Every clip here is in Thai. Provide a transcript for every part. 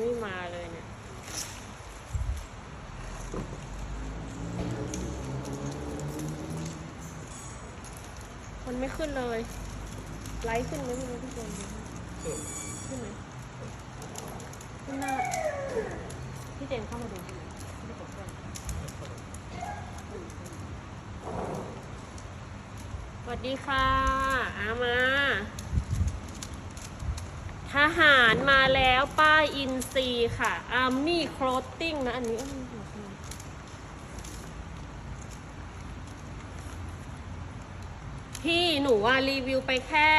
ไม่มาเลยเนี่ยมันไม่ขึ้นเลย ไลค์ขึ้นไหมไม่รู้ทุกคนขึ้นไหมขึ้นหน้าพี่เจมส์เข้ามาดูใช่ไหมไม่ได้กดเครื่องสวัสดีค่ะอามา ทหารมาแล้วป้ายอินซีค่ะอาร์มี่โคลตติ้งนะ อันนี้พี่หนูว่ารีวิวไปแค่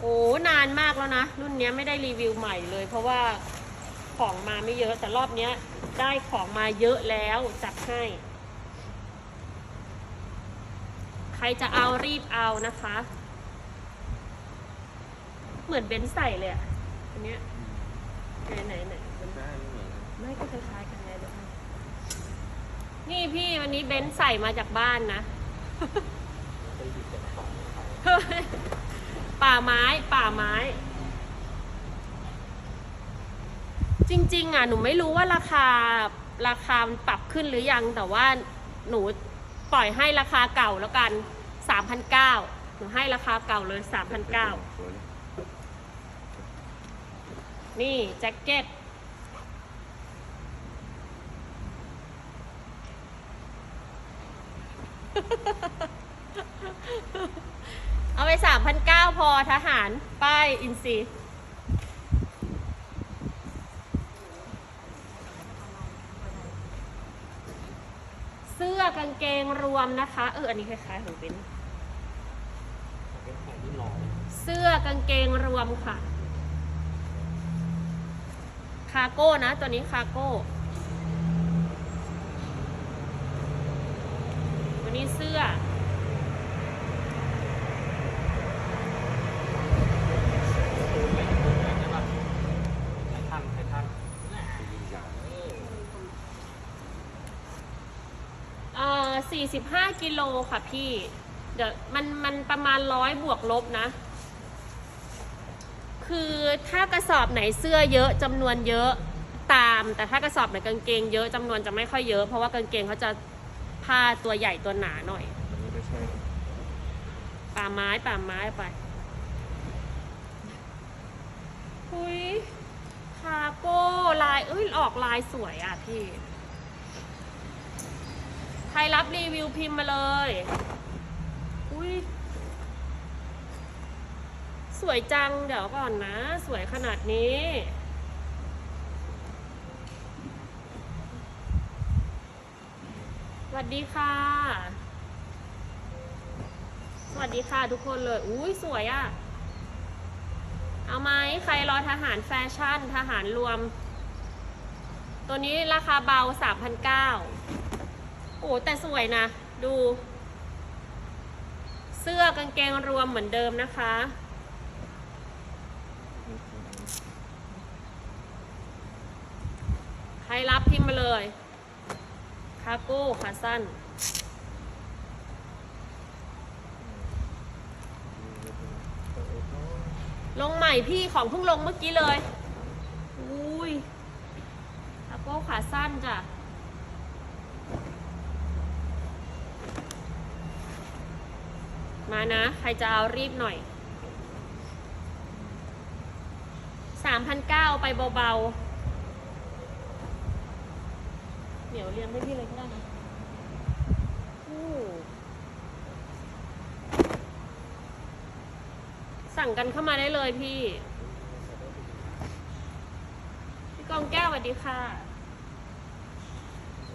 โอ้นานมากแล้วนะ รุ่นเนี้ยไม่ได้รีวิวใหม่เลย เพราะว่าของมาไม่เยอะ แต่รอบเนี้ยได้ของมาเยอะแล้วจัดให้ ใครจะเอารีบเอานะคะ เหมือนเบนซ์ใส่เลยอะอันเนี้ยไหนไหนไหนมันได้ไม่เหมือนกันไม่ก็คล้ายๆกันไงเดี๋ยวให้นี่พี่วันนี้เบนซ์ใส่มาจากบ้านนะ ไปหยิบแต่ของขายเฮ้ยป่าไม้ป่าไม้ จริง ๆ อะ หนูไม่รู้ว่าราคาราคามันปรับขึ้นหรือยัง แต่ว่าหนูปล่อยให้ราคาเก่าแล้วกันสามพันเก้าหนูให้ราคาเก่าเลยสามพันเก้าสวยเลย นี่แจ็คเก็ต เอาไปสามพันเก้าพอทหาร ป้ายอินซีเสื้อกางเกงรวมนะคะ เออ อันนี้คล้ายๆของเป็นเป็นขายที่รอเสื้อกางเกงรวมค่ะ คาโก้นะ ตัวนี้คาโก้ ตัวนี้เสื้อตูนไม่ตูนไม่ใช่ป่ะไททันไททันยิงยาเออเอ่อสี่สิบห้ากิโลค่ะพี่ เดี๋ยวมันมันประมาณร้อยบวกลบนะ คือถ้ากระสอบไหนเสื้อเยอะจำนวนเยอะตาม แต่ถ้ากระสอบไหนกางเกงเยอะจำนวนจะไม่ค่อยเยอะ เพราะว่ากางเกงเขาจะผ้าตัวใหญ่ตัวหนาหน่อยป่าไม้ป่าไม้ไปหุยคาโก้ลายเอ้ยออกลายสวยอะพี่ ใครรับรีวิวพิมพ์มาเลย อุ้ย สวยจังเดี๋ยวก่อนนะ สวยขนาดนี้ สวัสดีค่ะ สวัสดีค่ะทุกคนเลย อุ้ยสวยอะ่ะ เอาไหมใครรอทหารแฟชั่นทหารรวม ตัวนี้ราคาเบา 3,900โอ้แต่สวยนะ ดูเสื้อกางเกงรวมเหมือนเดิมนะคะ ใครรับพิมพ์มาเลย คาโก้ขาสั้น ลงใหม่พี่ของเพิ่งลงเมื่อกี้เลย อุ้ยคาโก้ขาสั้นจ้ะมานะ ใครจะเอารีบหน่อย สามพันเก้าไปเบาๆ เดี๋ยวเรียงให้พี่เลยก็ได้นะอู้สั่งกันเข้ามาได้เลยพี่ พี่กองแก้วสวัสดีค่ะ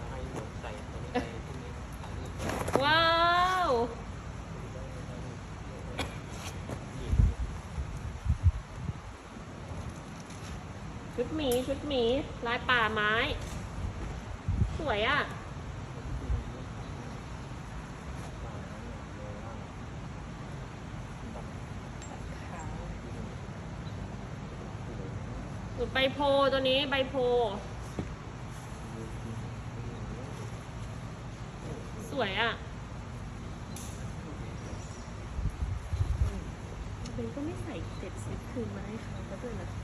ให้หมดใส่ตัวนี้ไปพวกนี้ขายนี่ ว้าว ชุด หมีชุดหมีลายป่าไม้ สวยอะสุดใบโพตัวนี้ใบโพ สวยอะเบนก็ไม่ใส่เด็ดซ็ตคืนมาให้เขาก็ด้วยนะ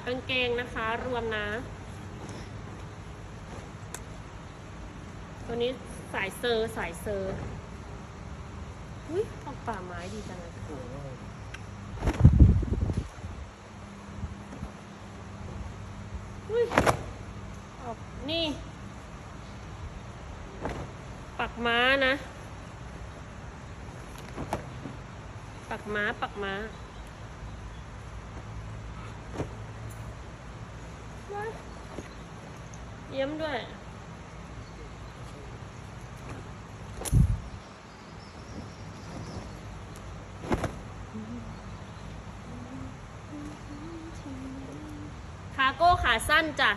กางเกงนะคะ รวมนะ ตัวนี้สายเซอร์สายเซอร์อุ้ยออกป่าไม้ดีจังเลยอุ้ยออกนี่ ปักม้านะ ปักม้าปักม้าว้าย เยี่ยมด้วย คาโก้ขาสั้นจ้ะ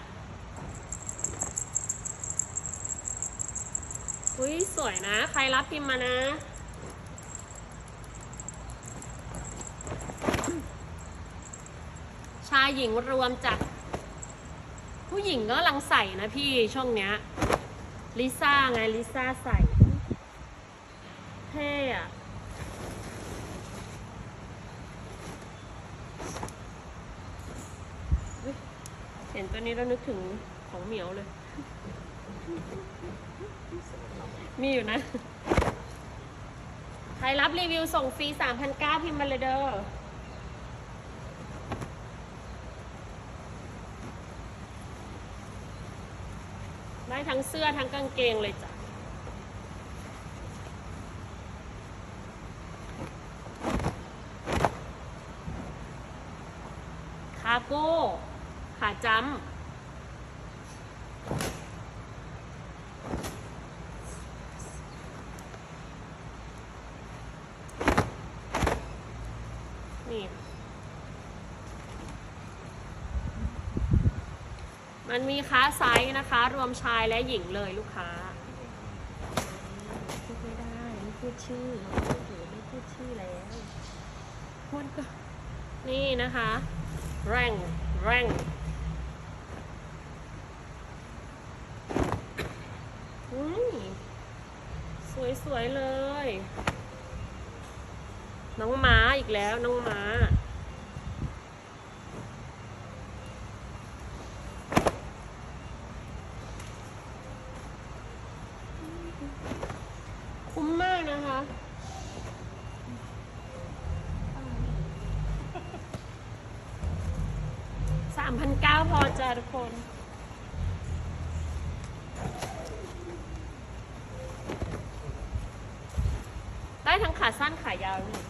อุ้ยสวยนะ ใครรับพิมพ์มานะชายหญิงรวมจาก ผู้หญิงก็กำลังใส่นะพี่ช่วงเนี้ยลิซ่าไงลิซ่าใส่เท่อะเห็นตัวนี้แล้วนึกถึงของเหมียวเลย มีอยู่นะ ใครรับรีวิวส่งฟรี 3,900 พิมพ์มาเลยเด้อ ได้ทั้งเสื้อทั้งกางเกงเลยจ้ะคาโก้ขาจ้ำนี่ มันมีค้าไซส์นะคะ รวมชายและหญิงเลยลูกค้าพูดไม่ได้ไม่พูดชื่อพูดถึงไม่พูดชื่อแล้วพูดก็นี่นะคะ แรงแรงอืมสวยๆเลย น้องม้าอีกแล้วน้องม้า คุ้มมากนะคะ สาม พันเก้าพอจ้าทุกคน ได้ทั้งขาสั้นขายาวเลย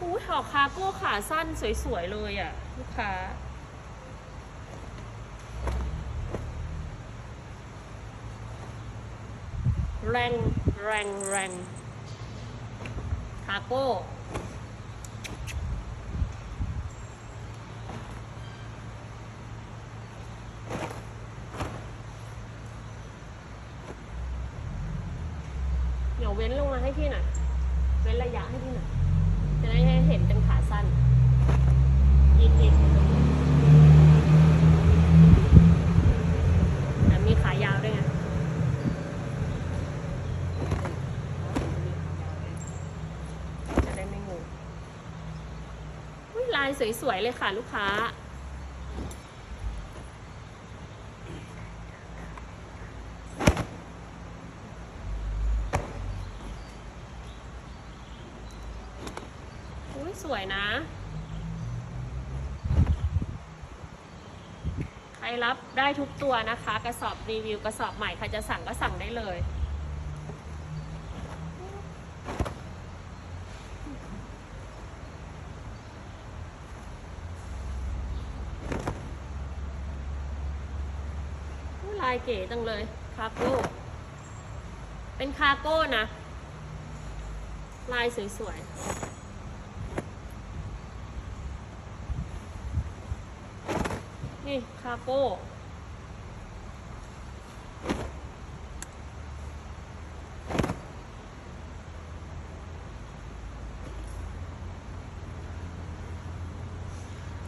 อู้ถอคาโก้ขาสั้นสวยๆเลยอะ ลูกค้า แรงแรงแรงคาโก้เดี๋ยวเว้นลงมาให้พี่หน่อยเว้นระยะให้พี่หน่อยจะได้ให้เห็นเป็นขาสั้นยิดยิดแต่มีขายาวด้วยไง จะได้ไม่งงอุ๊ยลาย สวยๆเลยค่ะลูกค้า อุ้ยสวยนะ ใครรับได้ทุกตัวนะคะ กระสอบรีวิวกระสอบใหม่ใครจะสั่งก็สั่งได้เลยลาย เก๋จังเลยคาโก้เป็นคาโก้นะ ลายสวยๆ นี่คาโก้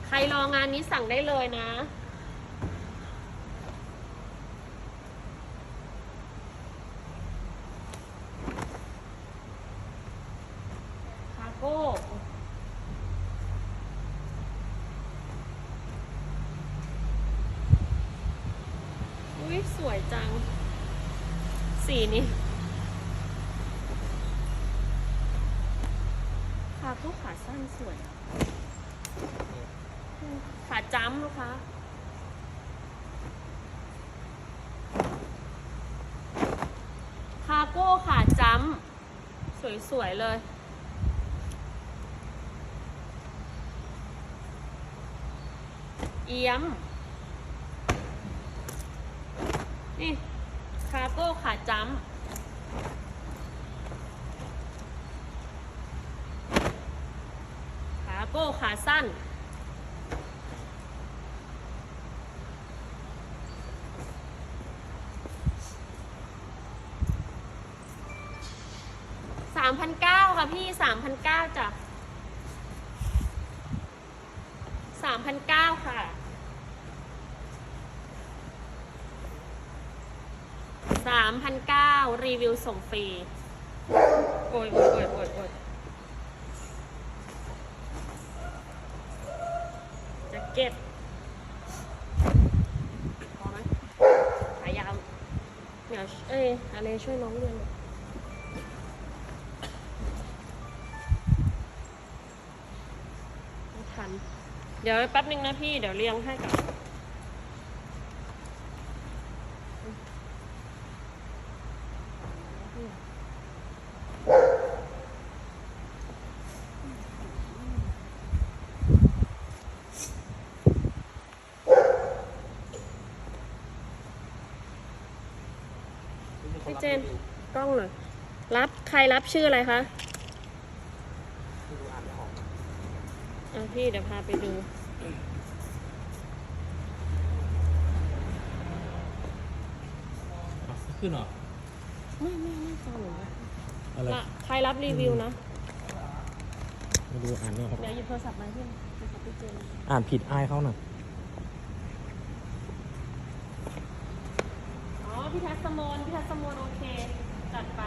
ใครรองานนี้สั่งได้เลยนะ โก้อุ้ยสวยจัง สีนี้ขาพว กขาสั้นสวยขาจ้ำลูกค้าคาโก้ขาจ้ำสวยๆเลยเอี้ยม นี่ คาโก้ขาจ้ำขา โก้ขาสั้น สามพันเก้าค่ะพี่สามพันเก้าจ้ะสามพันเก้าค่ะสามพันเก้ารีวิวส่งฟรี โอ้ยโอ้ยโอ้ยโอ้ย โอ้ยแจ็ดพอไหมขายาวเดี๋ยวเอ้ยอะไรช่วยน้องเรียนหน่อยไม่ทัน เดี๋ยวแป๊บนึงนะพี่ เดี๋ยวเรียงให้กับพี่เจนกล้องหน่อยรับใครรับชื่ออะไรคะดูอ่านไม่ออกอะพี่เดี๋ยวพาไปดู ขึ้นเหรอไม่ไม่ไม่ฟังหนูนะอะไรละใครรับรีวิวนะมาดูอ่านไม่ออกเดี๋ยวหยิบโทรศัพท์มาพี่โทรศัพท์พี่เจน อ่านผิดอายเขาหน่อย อ๋อ พี่ทัศมนพี่ทัศมนโอเค จัดไป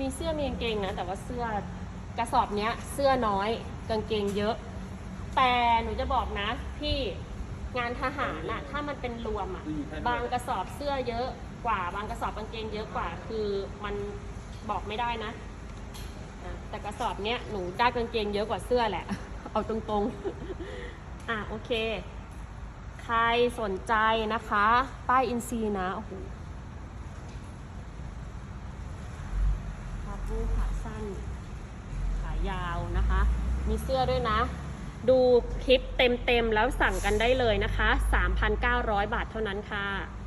มีเสื้อมีกางเกงนะ แต่ว่าเสื้อกระสอบเนี้ย เสื้อน้อยกางเกงเยอะ แต่หนูจะบอกนะ พี่งานทหารน่ะ ถ้ามันเป็นรวมอะ บางกระสอบเสื้อเยอะกว่า บางกระสอบกางเกงเยอะกว่า คือมันบอกไม่ได้นะอะ แต่กระสอบเนี้ยหนูได้กางเกงเยอะกว่าเสื้อแหละ เอาตรงๆ อะโอเค ใครสนใจนะคะ ป้ายอินซีนะโอ้โหขาปูขาสั้น ขายาวนะคะ มีเสื้อด้วยนะ ดูคลิปเต็มๆ แล้วสั่งกันได้เลยนะคะ 3,900 บาทเท่านั้นค่ะ